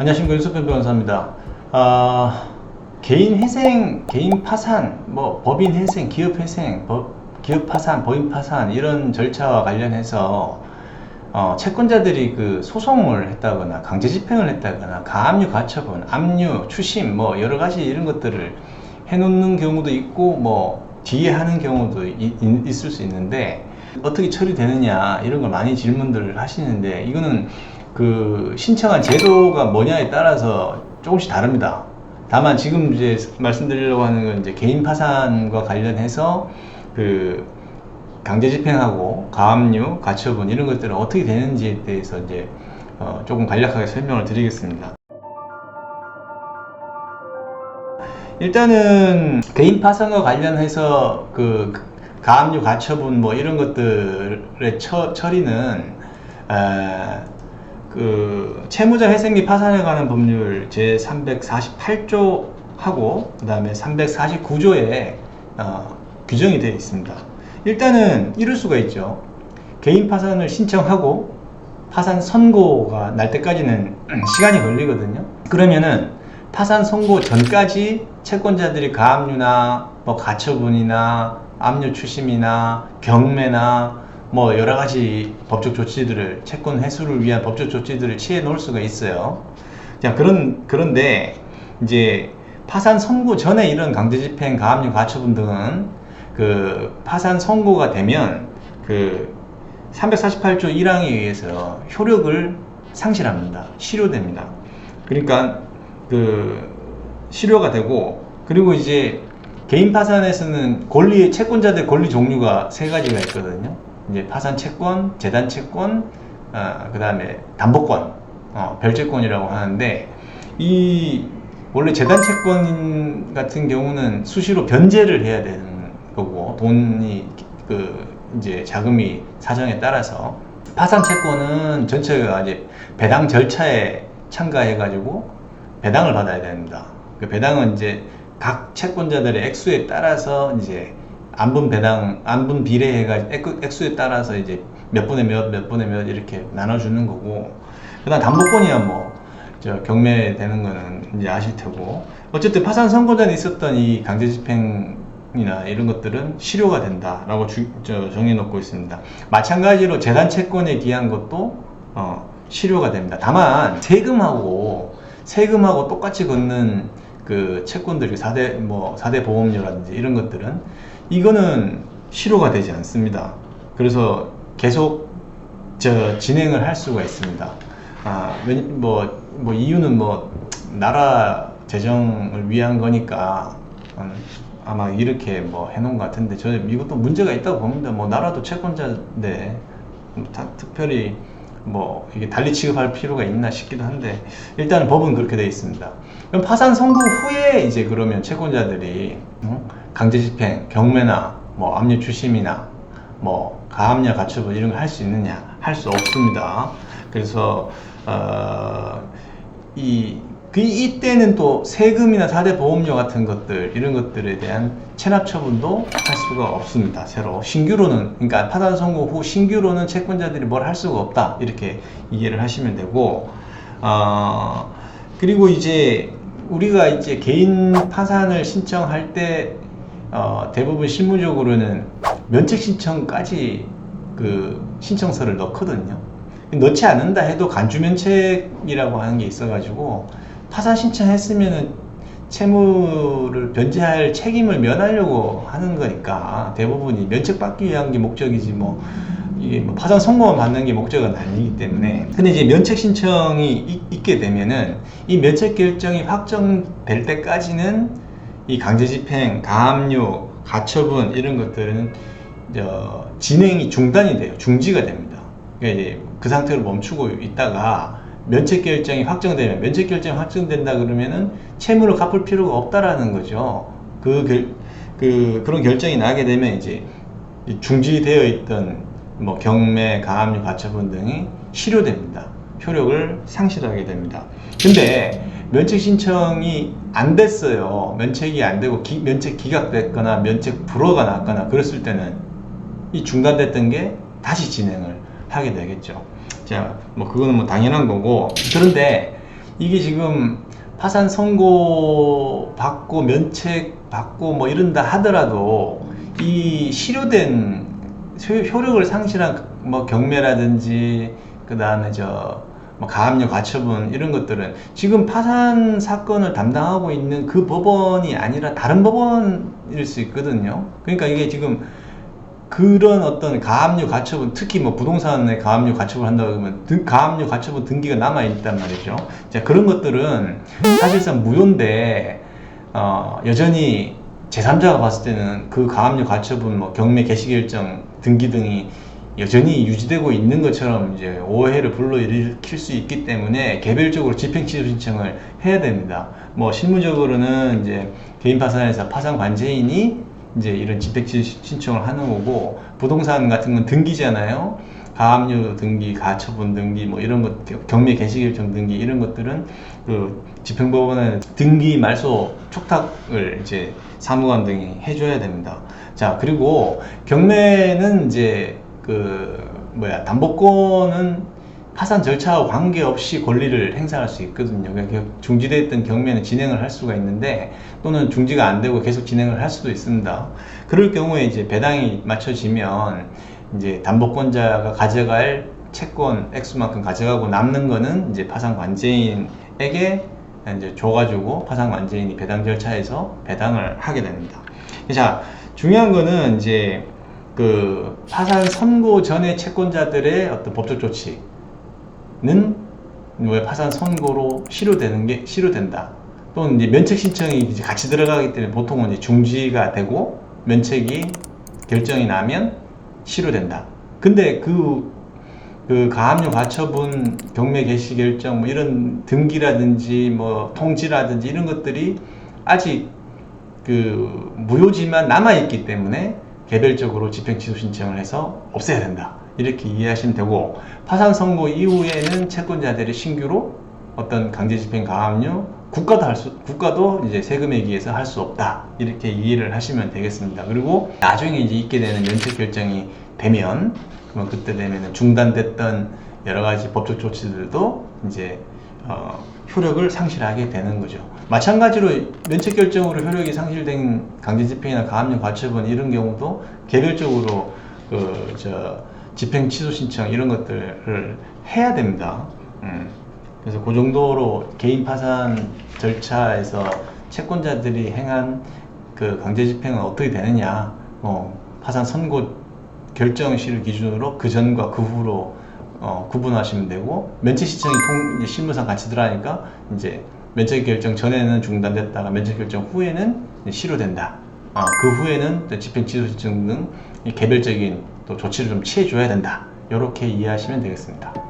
안녕하십니까 윤석현 변호사입니다. 아, 개인 회생, 개인 파산, 뭐 법인 회생, 기업 회생, 법, 기업 파산, 법인 파산 이런 절차와 관련해서 어, 채권자들이 그 소송을 했다거나 강제 집행을 했다거나 가압류 가처분, 압류, 추심 뭐 여러 가지 이런 것들을 해놓는 경우도 있고 뭐 뒤에 하는 경우도 이- 이- 있을 수 있는데 어떻게 처리되느냐 이런 걸 많이 질문들을 하시는데 이거는 그 신청한 제도가 뭐냐에 따라서 조금씩 다릅니다. 다만 지금 이제 말씀드리려고 하는 건 이제 개인 파산과 관련해서 그 강제 집행하고 가압류, 가처분 이런 것들은 어떻게 되는지에 대해서 이제 어 조금 간략하게 설명을 드리겠습니다. 일단은 개인 파산과 관련해서 그 가압류, 가처분 뭐 이런 것들의 처, 처리는 에, 그 채무자 회생 및 파산에 관한 법률 제 348조 하고 그 다음에 349조에 어, 규정이 되어 있습니다. 일단은 이럴 수가 있죠. 개인 파산을 신청하고 파산 선고가 날 때까지는 시간이 걸리거든요. 그러면은 파산 선고 전까지 채권자들이 가압류나 뭐 가처분이나 압류 추심이나 경매나 뭐 여러 가지 법적 조치들을 채권 회수를 위한 법적 조치들을 취해 놓을 수가 있어요. 자 그런 그런데 이제 파산 선고 전에 이런 강제 집행, 가압류, 가처분 등은 그 파산 선고가 되면 그 348조 1항에 의해서 효력을 상실합니다. 실효됩니다. 그러니까 그 실효가 되고 그리고 이제 개인 파산에서는 권리 채권자들 권리 종류가 세 가지가 있거든요. 이제 파산 채권, 재단 채권, 아, 그다음에 담보권, 어, 별채권이라고 하는데 이 원래 재단 채권 같은 경우는 수시로 변제를 해야 되는 거고 돈이 그 이제 자금이 사정에 따라서 파산 채권은 전체가 이제 배당 절차에 참가해 가지고 배당을 받아야 됩니다. 그 배당은 이제 각 채권자들의 액수에 따라서 이제 안분 배당, 안분 비례해가 액수에 따라서 이제 몇 분의 몇, 몇 분의 몇 이렇게 나눠주는 거고, 그 다음 담보권이야 뭐, 저 경매 되는 거는 이제 아실 테고, 어쨌든 파산 선고 전에 있었던 이 강제 집행이나 이런 것들은 실효가 된다라고 주, 저 정해놓고 있습니다. 마찬가지로 재단 채권에 기한 것도 어, 실효가 됩니다. 다만 세금하고 세금하고 똑같이 걷는 그 채권들이 4대 뭐 4대 보험료라든지 이런 것들은 이거는 실효가 되지 않습니다. 그래서 계속 저 진행을 할 수가 있습니다. 아, 웬- 뭐, 뭐 이유는 뭐 나라 재정을 위한 거니까 음, 아마 이렇게 뭐 해놓은 것 같은데 저는 이것도 문제가 있다고 봅니다. 뭐 나라도 채권자인데 뭐 다- 특별히 뭐 이게 달리 취급할 필요가 있나 싶기도 한데 일단은 법은 그렇게 되어 있습니다. 그럼 파산 선고 후에 이제 그러면 채권자들이 음, 강제 집행, 경매나 뭐 압류 추심이나 뭐 가압류 가처분 이런 거 할 수 있느냐? 할 수 없습니다. 그래서 어, 이 그 이때는 또 세금이나 4대 보험료 같은 것들 이런 것들에 대한 체납 처분도 할 수가 없습니다. 새로 신규로는 그러니까 파산 선고 후 신규로는 채권자들이 뭘 할 수가 없다 이렇게 이해를 하시면 되고 어, 그리고 이제 우리가 이제 개인 파산을 신청할 때 어, 대부분 실무적으로는 면책 신청까지 그 신청서를 넣거든요. 넣지 않는다 해도 간주 면책이라고 하는 게 있어가지고 파산 신청했으면은 채무를 변제할 책임을 면하려고 하는 거니까 대부분이 면책받기 위한 게 목적이지 뭐 이게 뭐 파산 선고만 받는 게 목적은 아니기 때문에 근데 이제 면책 신청이 있, 있게 되면은 이 면책 결정이 확정될 때까지는 이 강제 집행, 가압류, 가처분 이런 것들은 저 진행이 중단이 돼요. 중지가 됩니다. 그러니까 이제 그 상태로 멈추고 있다가 면책 결정이 확정되면 면책 결정이 확정된다 그러면은 채무를 갚을 필요가 없다라는 거죠. 그, 결, 그 그런 결정이 나게 되면 이제 이 중지되어 있던 뭐 경매, 가압류, 가처분 등이 실효됩니다. 효력을 상실하게 됩니다. 근데 면책 신청이 안 됐어요. 면책이 안 되고 기- 면책 기각됐거나 면책 불허가 났거나 그랬을 때는 이 중단됐던 게 다시 진행을 하게 되겠죠. 자, 뭐 그거는 뭐 당연한 거고. 그런데 이게 지금 파산 선고 받고 면책 받고 뭐 이런다 하더라도 이 실효된 효- 효력을 상실한 뭐 경매라든지 그 다음에 저 뭐 가압류 가처분 이런 것들은 지금 파산 사건을 담당하고 있는 그 법원이 아니라 다른 법원일 수 있거든요. 그러니까 이게 지금 그런 어떤 가압류 가처분 특히 뭐 부동산에 가압류 가처분 한다 그러면 등, 가압류 가처분 등기가 남아 있단 말이죠. 자 그런 것들은 사실상 무효인데 어, 여전히 제3자가 봤을 때는 그 가압류 가처분 뭐 경매 개시 결정 등기 등이 여전히 유지되고 있는 것처럼 이제 오해를 불러일으킬 수 있기 때문에 개별적으로 집행 취소 신청을 해야 됩니다. 뭐 실무적으로는 이제 개인 파산에서 파산 관제인이 이제 이런 취소 신청을 하는 거고 부동산 같은 건 등기잖아요. 가압류 등기, 가처분 등기 뭐 이런 것 경매 개시 결정 등기 이런 것들은 그 집행법원의 등기 말소 촉탁을 이제 사무관 등이 해줘야 됩니다. 자 그리고 경매는 이제 그 뭐야 담보권은 파산 절차와 관계없이 권리를 행사할 수 있거든요. 중지되어 있던 경매는 진행을 할 수가 있는데 또는 중지가 안 되고 계속 진행을 할 수도 있습니다. 그럴 경우에 이제 배당이 맞춰지면 이제 담보권자가 가져갈 채권 액수만큼 가져가고 남는 거는 이제 파산 관제인에게 이제 줘가지고 파산 관제인이 배당 절차에서 배당을 하게 됩니다. 자 중요한 거는 이제 그 파산 선고 전에 채권자들의 어떤 법적 조치 는왜 파산 선고로 실효되는 게 실효된다. 또는 이제 면책 신청이 이제 같이 들어가기 때문에 보통은 이제 중지가 되고 면책이 결정이 나면 실효된다. 근데 그, 그 가압류 가처분 경매 개시 결정 뭐 이런 등기라든지 뭐 통지라든지 이런 것들이 아직 그 무효지만 남아 있기 때문에 개별적으로 집행 취소 신청을 해서 없애야 된다. 이렇게 이해하시면 되고 파산 선고 이후에는 채권자들이 신규로 어떤 강제 집행 가압류 국가도 할 수, 국가도 이제 세금에 의해서 할 수 없다. 이렇게 이해를 하시면 되겠습니다. 그리고 나중에 이제 있게 되는 면책 결정이 되면, 그러면 그때 되면은 중단됐던 여러 가지 법적 조치들도 이제, 어, 효력을 상실하게 되는 거죠. 마찬가지로 면책 결정으로 효력이 상실된 강제 집행이나 가압류 가처분 이런 경우도 개별적으로 그, 저, 집행 취소 신청 이런 것들을 해야 됩니다. 음. 그래서 그 정도로 개인 파산 절차에서 채권자들이 행한 그 강제 집행은 어떻게 되느냐, 뭐 파산 선고 결정 시를 기준으로 그 전과 그 후로 어, 구분하시면 되고 면책 신청이 통, 실무상 같이 들어가니까 이제 면책 결정 전에는 중단됐다가 면책 결정 후에는 실효된다. 아, 그 후에는 또 집행 취소 신청 등이 개별적인 또 조치를 좀 취해줘야 된다. 이렇게 이해하시면 되겠습니다.